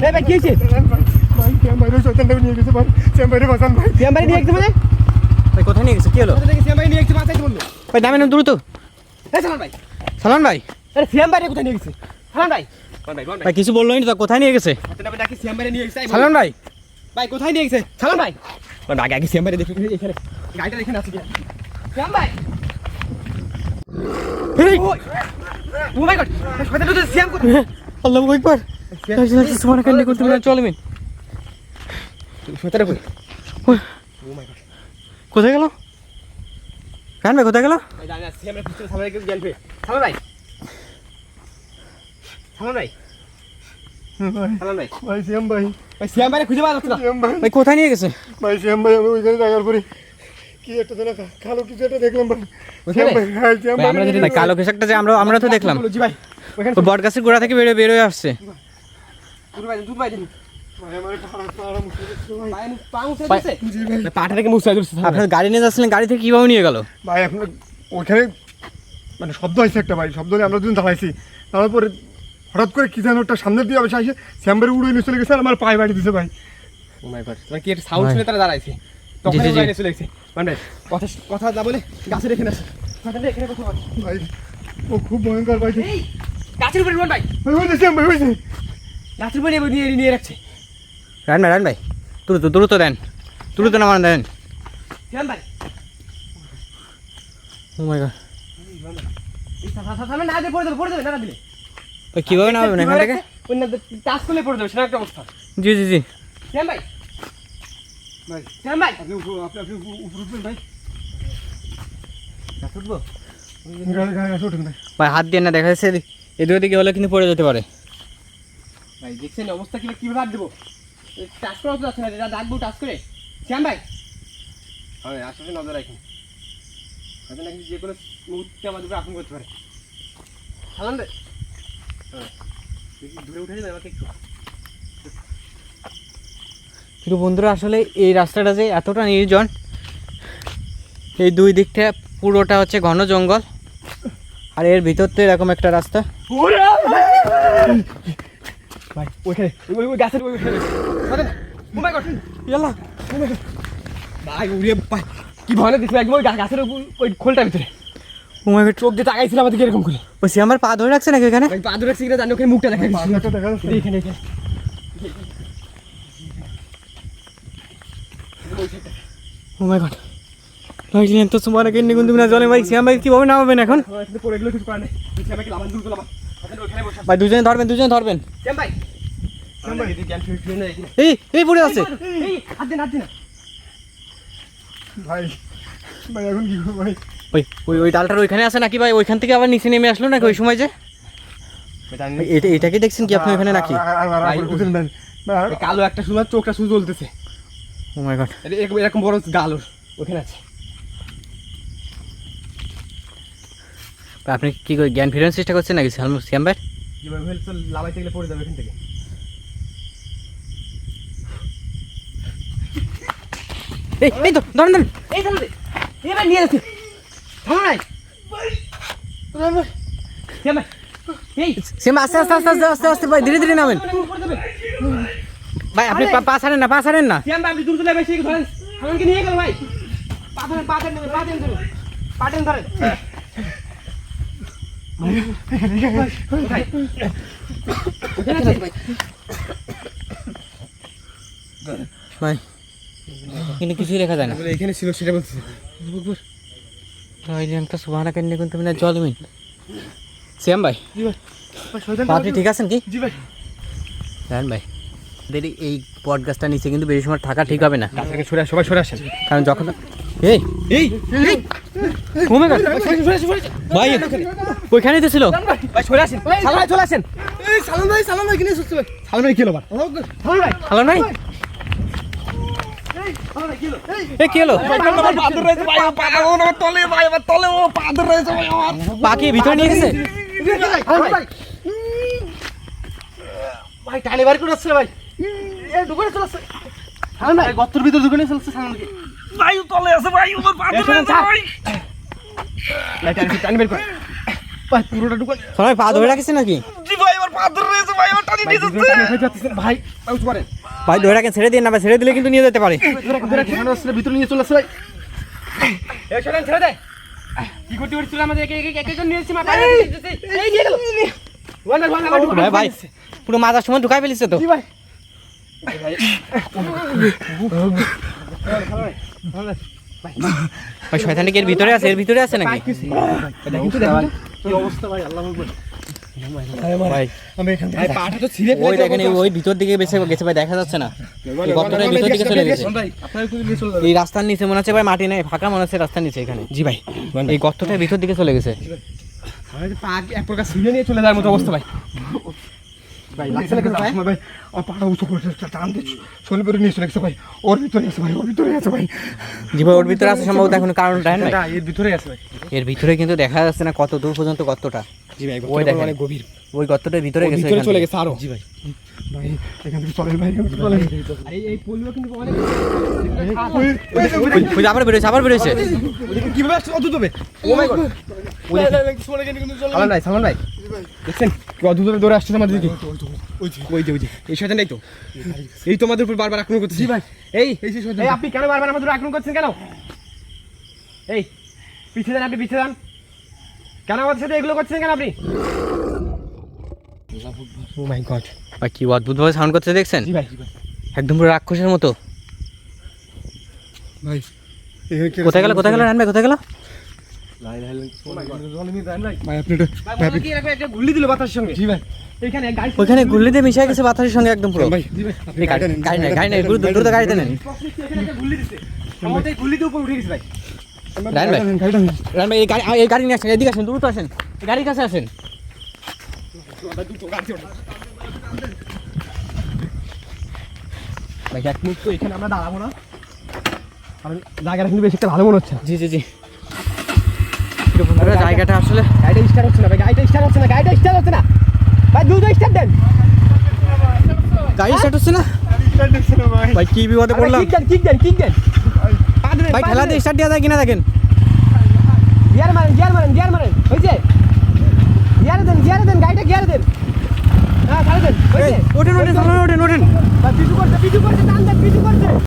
এই ভাই কি হয়েছে ভাই চেম্বারে শয়তানটাকে নিয়ে গেছে ভাই চেম্বারে বাঁচান ভাই শ্যামবাড়ি নিয়ে গেছে মানে ভাই কোথায় নিয়ে গেছে কি হলো কোথা নিয়ে গেছে বাঁচাইতে বলল ভাই নামেন দ্রুত এই ভাই সালমান ভাই আরে শ্যামবাড়ি কোথায় নিয়ে গেছে সালাম ভাই ভাই কোন ভাই ভাই কিছু বললোই না তো কোথায় নিয়ে গেছে সালমান ভাই ভাই কোথায় নিয়ে গেছে সালাম ভাই আগে আগে শ্যামবাড়ি দেখি এখানে গাড়িটা এখানে আছে কিনা ভাই ও মাই গড শয়তান তো শ্যাম কোথায় আল্লাহু আকবার কোথায় গেল? কান ভাই কোথায় গেল? কোথায় নিয়ে গেছে? ভাই শ্যাম ভাই আমি ওইখানে দেখার পরে কি একটা যেন কালো কিছু একটা দেখলাম ভাই। হ্যাঁ কালো কিছু একটা যে আমরা আমরা তো দেখলাম। জি ভাই বট গাছের গোড়া থেকে বেরোয় বেরোয় আসছে। পাটা থেকে মুছে আপনার গাড়ি নিয়ে যাচ্ছিলেন গাড়ি থেকে কীভাবে নিয়ে গেল? ভাই এখন ওইখানে মানে শব্দ হয়েছে একটা ভাই। শব্দ হলে আমরা দুজন দাঁড়াইছি। তারপরে হঠাৎ করে কি যেন একটা সামনের দিয়ে আসে শ্যামবারে উড়ে নিয়ে চলে গেছে আর আমার পায়ে বাড়ি দিছে ভাই। ও মাই গড তোমার কি একটা সাউন্ড ভাই। শুনে তারা দাঁড়াইছে? তখন। চলে গেছে। মানে কথা কথা না বলে গাছে রেখে এখানে কথা ভাই ও খুব ভয়ঙ্কর ভাই। গাছের উপরে রোন ভাই। ভাই হয়েছে ভাই গাছের উপরে নিয়ে নিয়ে রাখছে। রান ভাই রান ভাই দ্রুত দ্রুত দেন। দ্রুত নামান দেন। কেন ভাই। ও মাই গড এই সা- সা- সামনে না দিয়ে পড়ে যাবে পড়ে যাবে না না দিলে। ভাই কীভাবে নামাবেন এখান থেকে ওই টাচ করলে পড়ে যাবে সেটা একটা অবস্থা। জি জি জি। আপনি আপনি আপনি উপর উঠবেন ভাই। ভাই। হাত দিয়ে না দেখা যাচ্ছে এদিকে হলে কিন্তু পড়ে যেতে পারে। ভাই দেখছেন অবস্থা কীভাবে কীভাবে হাত দেবো? টাচ করা তো যাচ্ছে না যেটা ডাকবো টাচ করে। শ্যাম ভাই। হ্যাঁ আশেপাশে নজর রাখুন। হয়তো নাকি যে কোনো মুহূর্তে আমাদের উপরে আক্রমণ করতে পারে। সালাম রে হ্যাঁ। দূরে উঠে যাবে আমাকে একটু? কিন্তু বন্ধুরা আসলে এই রাস্তাটা যে এতটা নির্জন এই দুই দিকটা পুরোটা হচ্ছে ঘন জঙ্গল। আর এর ভিতর তো এরকম একটা রাস্তা। ভাই ওইখানে ওই ওই গাছের ওই ভাই ভাই কি ভয় দিছিল একদম ওই গাছের ওই- ওই খোলটার ভিতরে। ও মাই গড চোখ দিয়ে তাকাইছিল আমাদেরকে এরকম করে। ওই সে আমার পা ধরে রাখছে নাকি পা ধরে জানি ওখানে মুখটা দেখা এখানে এখানে তো তোমার না জলে ভাই শ্যাম ভাই কীভাবে নামাবেন এখন? পড়ে গেলো কিছু নেই। লাভান দূর ভাই দুজনে ধরবেন দুজনে ধরবেন। ভাই এই এই পড়ে আছে। ভাই ভাই এখন কি করব ভাই? ওই ওই ওই ডালটার ওইখানে আছে নাকি ভাই? ওইখান থেকে আবার নিচে নেমে আসলো নাকি ওই সময় যে? এটা এটা দেখছেন কি আপনি ওইখানে নাকি? কালো একটা সুন্দর চোখটা শুধু জ্বলতেছে ও মাই গড এরকম বড় গাল ওখানে আছে। আপনি কি করে জ্ঞান ফেরানোর চেষ্টা করছেন নাকি শ্যাম ভাই যেভাবে লাভাইতে গেলে পড়ে যাবে এখান থেকে। এই এই তো ধরেন ধরেন। এই থামো এই ভাই নিয়ে যাচ্ছে। ভাই এই। শ্যাম আস্তে আস্তে আস্তে আস্তে আস্তে আস্তে ভাই ধীরে ধীরে নামেন। ভাই আপনি পা- পা ছাড়েন না পা ছাড়েন না। শ্যাম ভাই আপনি দূর চলে বেশি ধরেন? আমাকে নিয়ে গেল ভাই? পা ধরেন পা ধরেন পা ধরেন ধরুন। পা ধরেন ধরেন। কিন্তু কিছুই দেখা যায় না। এখানে ছিল সেটা বলছি কুনতু মিনাজ জালিমিন শ্যাম ভাই জি ভাই। ভাই শয়তান পা আপনি ঠিক আছেন কি? জি ভাই। জানেন ভাই এই পট গাছটা নিচে কিন্তু বেশি সময় থাকা ঠিক হবে না। সবাই সরে আসেন। কারণ যখন এই। Oh my God. ভাই ভাই। আসেন। সালাম ভাই চলে আসেন। সালাম ভাই সালাম ভাই কিনে সুস্থ ভাই। সালাম ভাই সালাম ভাই। সালাম ভাই। পাখি ভিতরে নিয়ে গেছে? ভাই। টানে বার করে আসছে ভাই। দোকানে চলে আসছে। ভাই। গত্তর ভিতর দোকানে চলে আসছে সালাম ভাই ভাই তলে আছে আমার পাথর রয়েছে ভাই ভাই টানে টানে বের কর ভাই পুরোটা সবাই পা ধরে রাখিস নাকি জি ভাই আমার পা ধরে রয়েছে ভাই আমার টানি ভাই যাচ্ছে ভাই ভাই উঠে পড়েন ভাই ধরে রাখেন ছেড়ে দিন না ভাই ছেড়ে দিলে কিন্তু নিয়ে যেতে পারে ধরে রাখেন, ধরে রাখেন। সামনে ভিতরে নিয়ে চলে আসছে ভাই এই শোনেন ছেড়ে দে কি করতে আমাদের একে একে একে নিয়ে এসেছি মা বাইরে এই নিয়ে গেল ওয়ান ভাই ওয়ান ভাই ভাই পুরো মাথার সময় ঢুকাই ফেলিস তো জি ভাই ভাই শয়তানি কি এর ভিতরে আছে? এর ভিতরে আছে নাকি? দেখেন তো দেখেন তো। কি অবস্থা ভাই আল্লাহ ভাই আমি এখান ভাই পাটা তো ছিঁড়ে ওই দেখেন ওই ভিতর দিকে বেছে গেছে ভাই দেখা যাচ্ছে না। গর্তটার ভিতর দিকে চলে গেছে। ভাই আপনার কোথায় নিয়ে চলে যাবে এই রাস্তার নিচে মনে হচ্ছে ভাই মাটি নেই ফাঁকা মনে হচ্ছে রাস্তার নিচে এখানে। জি ভাই এই গর্তটার ভিতর দিকে চলে গেছে। পা এক প্রকার ছিঁড়ে নিয়ে চলে যাওয়ার মতো অবস্থা ভাই। ভাই লাগছে না ভাই? ভাই। আমার পাটা উঁচু করে টান দিচ্ছি। শোলে পরে নিয়ে চলে গেছে ভাই। ওর ভিতরে আছে ভাই ওর ভিতরে আছে ভাই। জি ভাই ওর ভিতরে আছে সম্ভবত এখন এর ভিতরে আছে ভাই। এর ভিতরে কিন্তু দেখা যাচ্ছে না কত দূর পর্যন্ত গর্তটা। জি ভাই ওই দেখেন। অনেক গভীর। ওই গর্তটার ভিতরে গেছে ভিতরে চলে গেছে আরও। জি ভাই। এই আবার আবার কীভাবে অদ্ভুত হবে? দেখছেন? অদ্ভুত দৌড়ে আসছে আমাদের দিকে ওই যে ওই যে তো। তোমাদের উপর বারবার আক্রমণ করতেছে। ভাই। এই এই যে শয়তান। এই আপনি কেন বারবার আমাদের আক্রমণ করছেন কেন? এই পিছিয়ে যান আপনি পিছিয়ে যান কেন আমাদের সাথে এগুলো করছেন কেন আপনি? ও মাই গড ভাই কি অদ্ভুত ভাবে সাউন্ড করছে দেখছেন? জি ভাই জি ভাই। একদম পুরো রাক্ষসের মতো। ভাই কোথায় গেল কোথায় গেল রান ভাই কোথায় গেল? ভাই আপনি এটা ভাই কি এরকম একটা গুল্লি দিল বাতাসের সঙ্গে? জি ভাই। এখানে গাড়ি ওইখানে গুল্লিতে মিশে গেছে বাতাসের সঙ্গে একদম পুরো। ভাই জি ভাই আপনি এই গাড়ি গাড়ি নেই গাড়ি নেই দ্রুত গাড়িতে নেন। রান ভাই। রান এই গাড়ি নিয়ে আসেন এদিকে আসেন দ্রুত আসেন। গাড়ির কাছে আসেন। ভাই এক মুহূর্ত এখানে আমরা দাঁড়াবো না। কারণ জায়গাটা কিন্তু বেশি একটা ভালো মনে হচ্ছে। জি জি জি। জায়গাটা আসলে গাড়িটা স্টার্ট হচ্ছে না ভাই গাড়িটা স্টার্ট হচ্ছে না গাড়িটা স্টার্ট হচ্ছে না। ভাই দ্রুত স্টার্ট দেন। গাড়ি স্টার্ট হচ্ছে না? ভাই কি বিপদে পড়লাম। কিক দেন কিক দেন কিক দেন। ভাই পা ঠেলা দিবেন। দিয়ে স্টার্ট দেওয়া যায় কিনা দেখেন। গিয়ার মারেন গিয়ার মারেন গিয়ার মারেন। গিয়ারে দেন গিয়ারে দেন গাড়িটা গিয়ারে দেন। হ্যাঁ ছাড়ে দেন ওঠেন ওঠেন ওঠেন ওঠেন। পিছু করছে পিছু করছে টান দেন পিছু করছে।